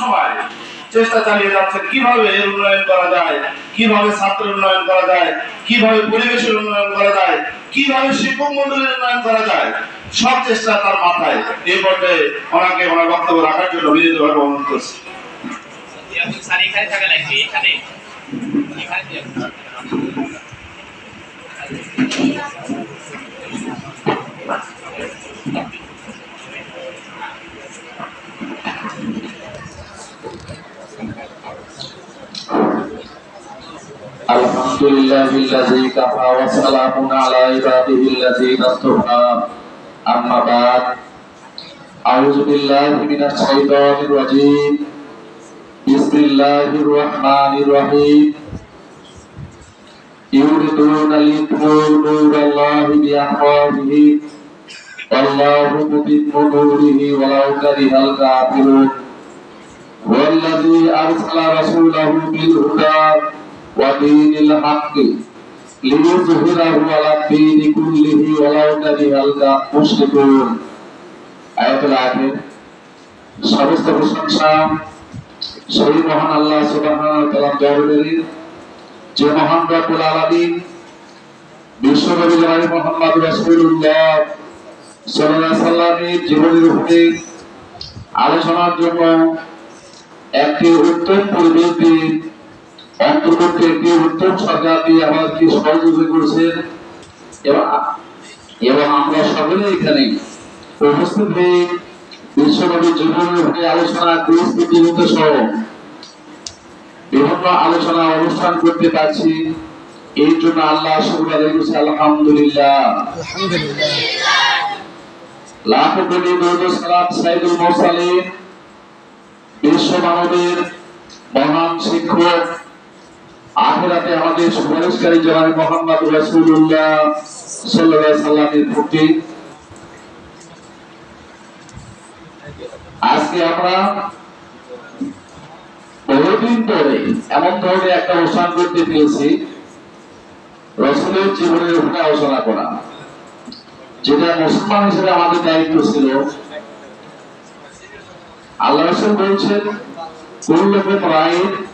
সময় চেষ্টা চালিয়ে উন্নয়ন করা যায়, কীভাবে ছাত্র উন্নয়ন করা যায়, কীভাবে পরিবেশের উন্নয়ন করা যায়, কীভাবে শিক্ষক মন্ডলের উন্নয়ন করা যায়, সব চেষ্টা তার মাথায়। এই ওনাকে বক্তব্য রাখার জন্য لله الذي كفى وسلام على عباده الذين اصطفى أما بعد أعوذ بالله من الشيطان الرجيم بسم الله الرحمن الرحيم يريدون ليطفئوا نور الله بأفواههم والله متم نوره ولو كره الكافرون والذي أرسل رسوله بالهدى ودين الحق ليظهره على الدين كله ولو كره المشركون আয়াতুল আখির সমস্ত প্রশংসা সেই মহান আল্লাহ সুবহানাহু ওয়া তাআলা দরবারে যে মহান রব্বুল আলামিন বিশ্বনবী জনাব মুহাম্মদ রাসূলুল্লাহ সাল্লাল্লাহু আলাইহি সাল্লামের জীবনের উপরে আলোচনার জন্য একটি উত্তম পরিবেশ দিয়ে অন্তর্গত একটি উত্তম সরকার দিয়ে আমাদেরকে সহযোগিতা করেছেন এবং এবং আমরা সকলে এখানে উপস্থিত হয়ে বিশ্বনবীর জীবনের উপরে আলোচনা কুইজ প্রতিযোগিতা সহ বিভিন্ন আলোচনা অনুষ্ঠান করতে পারছি। এই জন্য আল্লাহ শুক্র আলহামদুলিল্লাহ। লাখ কোটি দৌদ সালাম সাইদুল মোরসালিন বিশ্ব মানবের মহান শিক্ষক আখেরাতে আমাদের সুপারিশকারী জনাব মোহাম্মদ রাসূলুল্লাহ সাল্লাল্লাহু আলাইহি সাল্লামের প্রতি আজকে আমরা বহুদিন ধরে এমন ধরনের একটা অনুষ্ঠান করতে পেরেছি, রসুলের জীবনের উপরে আলোচনা করা। যেটা মুসলমান হিসেবে আমাদের দায়িত্ব ছিল। আল্লাহ রসুল বলছেন, কুল্লুকুম রাইন ওয়া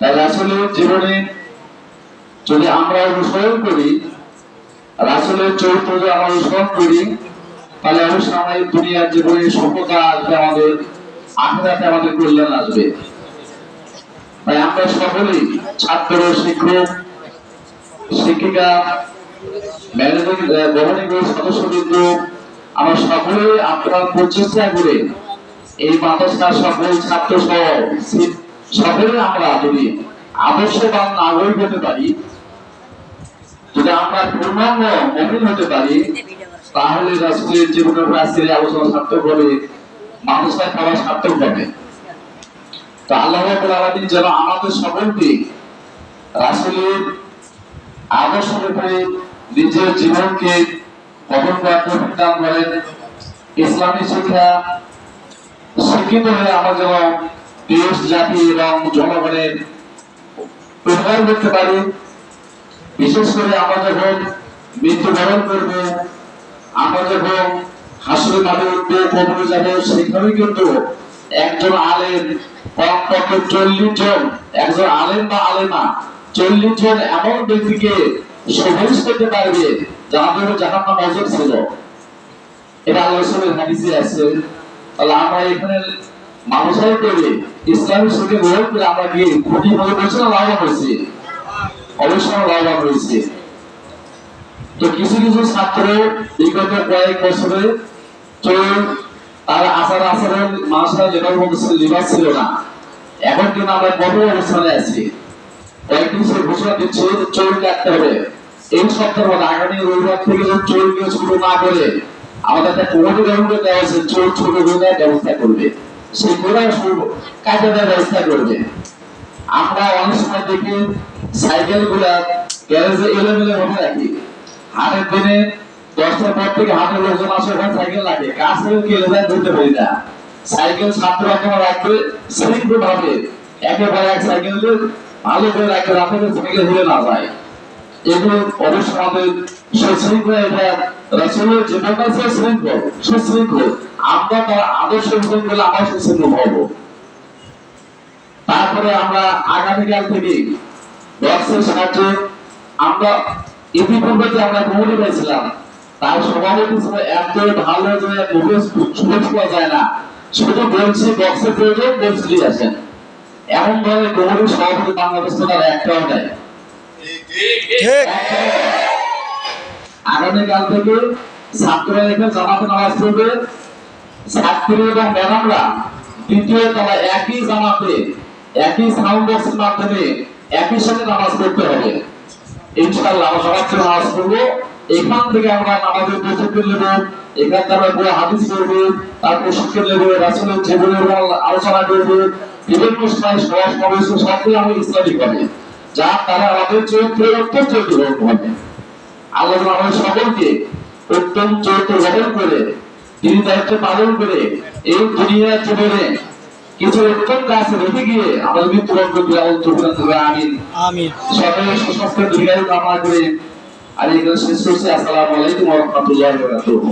রাসূলের জীবনে যদি আমরা অনুসরণ করি, রাসূলের চরিত্র যদি আমরা অনুসরণ করি, তাহলে অবশ্যই এই দুনিয়ার জীবনে সফলতা আসবে আমাদের আখেরাতে আমাদের কল্যাণ আসবে। তাই আমরা সকলেই ছাত্র, শিক্ষক, শিক্ষিকা ম্যানেজিং গভর্নিং সদস্যবৃন্দ, আমরা সকলেই আপনার প্রচেষ্টা করে এই মাদ্রাসার সকল ছাত্র সহ সকলে আমরা যদি আদর্শবান নাগরিক হতে পারি, যদি আমরা পূর্ণাঙ্গ মমিন হতে পারি, তাহলে রাসূলের জীবনের এই আলোচনা সার্থক হবে মাদ্রাসায় খাওয়া সার্থক হবে। তো আল্লাহ আলামিন যেন আমাদের সকলকে আদর্শ রূপে নিজের জীবনকে করেন। ইসলামী শিক্ষা শিক্ষিত হয়ে আমরা যেন দেশ জাতি এবং জনগণের উপকার করতে পারি। বিশেষ করে আমরা যখন মৃত্যুবরণ করব, আমরা যখন হাসরে মাঠে উঠবো, কবরে যাব সেখানে কিন্তু একজন আলেম, কমপক্ষে চল্লিশ জন, একজন আলেম বা আলেমা, চল্লিশ জন এমন ব্যক্তিকে সুপারিশ করতে পারবে যাদের জাহান নাম অজর ছিল। এটা আল্লাহ হাদিসে আছে, তাহলে আমরা এখানে মানুষের করে। ইসলামী শিক্ষা গ্রহণ করে আমরা গিয়ে ক্ষতি হয়ে বলছি না লাভবান হয়েছি? অবশ্যই আমরা লাভবান হয়েছি। তো কিছু কিছু ছাত্র বিগত কয়েক বছরে চোর তার আচার আচরণ মানুষের লেবার মধ্যে ছিল ছিল না। এখন কিন্তু আমরা কত অবস্থানে আছি। কয়েকদিন সে ঘোষণা দিচ্ছে চোর কাটতে হবে। এই সপ্তাহের মধ্যে আগামী রবিবার থেকে যদি চোরকে শুরু না করে আমাদের একটা কমিটি গঠন দেওয়া হয়েছে চোর ছোট ব্যবস্থা করবে। সেই ঘোড়া কাজে ব্যবস্থা করবে। আমরা অনেক সময় দেখি সাইকেলগুলা গ্যারেজে এলোমেলো ভাবে রাখি হাটের দিনে দশটার পর থেকে হাটের লোকজন আসে, ওখানে সাইকেল লাগে। কাজ ধরতে পারি না। সাইকেল ছাত্র একেবারে রাখবে শৃঙ্খল ভাবে। একেবারে এক সাইকেল ভালো করে রাখে রাখে সাইকেল ঘুরে না যায়। এগুলো আমাদের সুশৃঙ্খল এটা রাসূলের জীবন আছে শৃঙ্খল সুশৃঙ্খল, আমরা তার আদর্শ করলে আমরা সুশৃঙ্খল হব। তারপরে আমরা আগামীকাল থেকে বক্সের সাহায্যে আমরা ইতিপূর্বে যে আমরা কমিটি পেয়েছিলাম, তার সভাপতি ছিল এত ভালো যে মুখে সুযোগ পাওয়া যায় না। শুধু বলছি, বক্সের প্রয়োজন বলছি আসেন এমন ভাবে কমিটির সভাপতি বাংলাদেশ তার একটাও নেই। ঠিক। আগামীকাল থেকে ছাত্ররা জামাতে নামাজ পড়বে ছাত্রী এবং ম্যাডামরা দ্বিতীয় তলা একই জামাতে, একই সাউন্ড বক্সের মাধ্যমে একই সাথে নামাজ পড়তে হবে। আমরা সবাই নামাজ পড়ব। এখান থেকে আমরা নামাজের প্রশিক্ষণ নেব। এখান থেকে আমরা পুরো হাদিস করব তার প্রশিক্ষণ নেব, রাসূলের জীবনের আলোচনা করব। বিভিন্ন সময় সভা সমাবেশ সবগুলো আমি ইসলামিক হবে যা তারা আমাদের চরিত্রের অত্যন্ত হবে। আল্লাহ আমাদের সকলকে উত্তম চরিত্র গঠন করে তিনি দায়িত্ব পালন করে এই দুনিয়া জীবনে কিছু উত্তম কাজ রেখে গিয়ে আমাদের মৃত্যুবরণ করবে আমিন। আমিন। সকলের সুস্বাস্থ্য দীর্ঘায়ু কামনা করে আর এখানে শেষ হচ্ছে আসসালামু আলাইকুম ওয়া রাহমাতুল্লাহি ওয়া বারাকাতুহু।